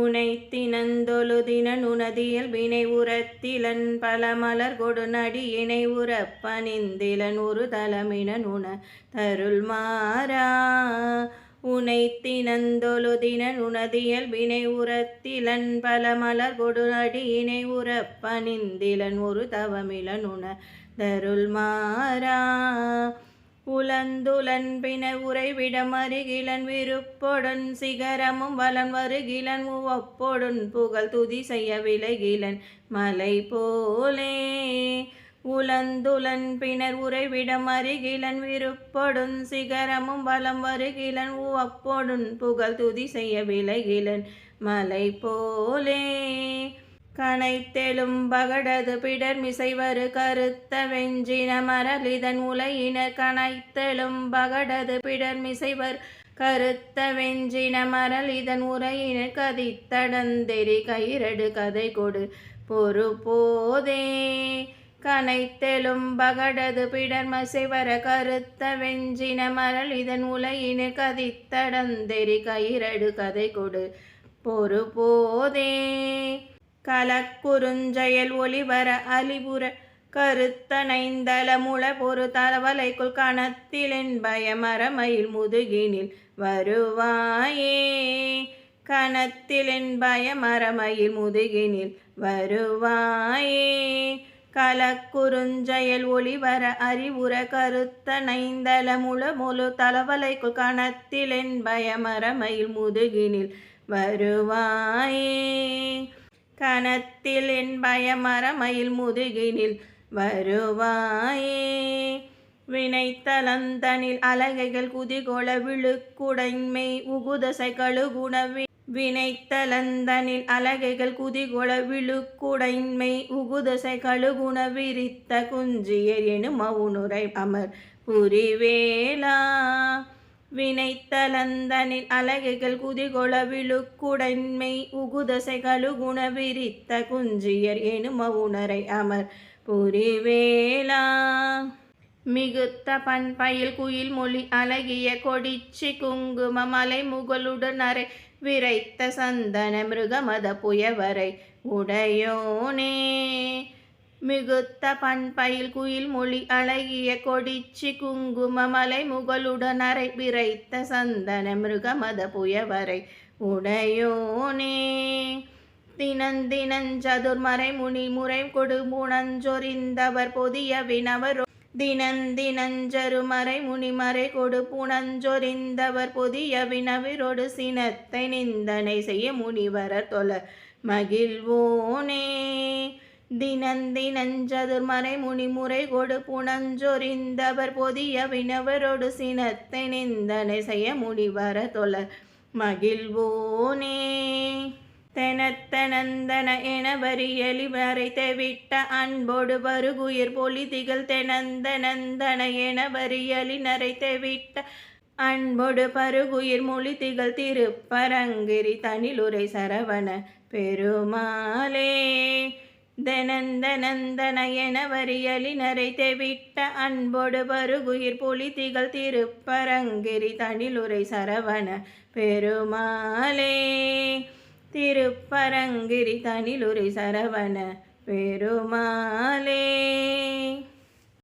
உனைத்தினந்தொழுதினன் உனதியல் வினை உரத்திலன் பலமலர் கொடுநடி இணை உரப்பணிந்திலன் ஒரு தலமினன் நுண தருள் மாறா உனைத்தினந்தொழுதினன் உனதியல் வினை உரத்திலன் பலமலர் கொடுநடி இணை உரப்பணிந்திலன் ஒரு தவமிலன் நுண தருள் மாறா உலந்துலன்பின உறைவிடம் அருகிலன் விருப்பொடன் சிகரமும் வலன் வருகிலன் உவப்பொடன் புகழ் துதி செய்ய விலகிலன் மலை போலே. உலந்துலன் பினர் உறைவிடம் அருகிலன் விருப்பொடன் சிகரமும் வலம் வருகிலன் உவப்பொடன் புகழ் துதி செய்ய விலகிலன் மலை போலே. கனைத்தெழும் பகடது பிடர்மிசைவரு கருத்த வெஞ்சின மரலிதன் உலையினர் கனைத்தெழும் பகடது பிடர்மிசைவர் கருத்த வெஞ்சின மரல் உரையினர் கதித்தடந்தெறி கயிரடு கதை கொடு பொறு போதே. கனைத்தெழும் பகடது பிடர்மசைவர கருத்த வெஞ்சின மரல் உலையினர் கதித்தடந்தெறி கயிரடு கதை கொடு பொறு போதே. கலக்குறுஞ்செயல் ஒளிவர அலிபுர கருத்தனைந்தல முள பொறு தலவலைக்குள் கணத்திலென் பயமரமயில் முதுகினில் வருவாயே. கணத்திலென் பயமரமயில் முதுகினில் வருவாயே. கலக்குறுஞ்செயல் ஒளிவர அறிவுர கருத்தனைந்தல முள முழு தலவலைக்குள் கணத்திலென் பயமரமயில் முதுகினில் வருவாயே. கணத்தில் என் பயமரமயில் முதுகினில் வருவாயே. வினைத்தலந்தனில் அலகைகள் குதிகொள விழுக்குடைமை உகுதசை கழுகுணவி வினைத்தலந்தனில் அலகைகள் குதிகொள விழுக்குடைமை உகுதசை கழுகுண விரித்த குஞ்சியர் எனும் மவுனுரை அமர் புரிவேலா. வினைத்தலந்தனில் அலகைகள் குதிகொள விழுக்குடைமை உகுதசைகளு கழுகுண விரித்த குஞ்சியர் எனும உணரை அமர் புரிவேலா மிகுத்த பண்பயில் குயில் மொழி அழகிய கொடிச்சி குங்கும மலை முகலுடன் அறை விரைத்த சந்தன மிருகமத புயவரை உடையோனே. மிகுத்த பண்பயில் குயில் மொழி அழகிய கொடிச்சி குங்கும மலை முகலுடன் அறை விரைத்த சந்தன மிருகமத புயவரை உடையோனே. தினந்தினஞ்சதுர்மறை முனி முறை கொடுமுணஞ்சொறிந்தவர் புணஞ்சொரிந்தவர் வினவர். தினந்தினஞ்சருமறை முனிமறை கொடு புணஞ்சொரிந்தவர் பொதிய வினவிரோடு சினத்தை நிந்தனை செய்ய முனிவரர் தொல மகிழ்வோனே. தினந்தினஞ்சதுர்மறை முனிமுறை கொடு புனஞ்சொறிந்தவர் பொதிய வினவரோடு சினத்தை நிந்தனை செய்ய முனிவர தொல மகிழ்வோனே. தெனத்தனந்தன என வரியலி வரைத்தவிட்ட அன்போடு வருகுயிர் பொலி திகழ் தெனந்தனந்தன என வரியலி நரைத்தவிட்ட அன்போடு பருகுயிர் மொழி திகழ் திருப்பரங்கிரி தனிலுரை சரவண பெருமாளே. தனந்தனந்தன என வரியலி நரைத்தவிட்ட அன்போடு பருகுயிர் பொலி திகழ் திருப்பரங்கிரி தனிலுரை சரவண பெருமாளே. திருப்பரங்கிரி தனிலுரை சரவண பெருமாளே.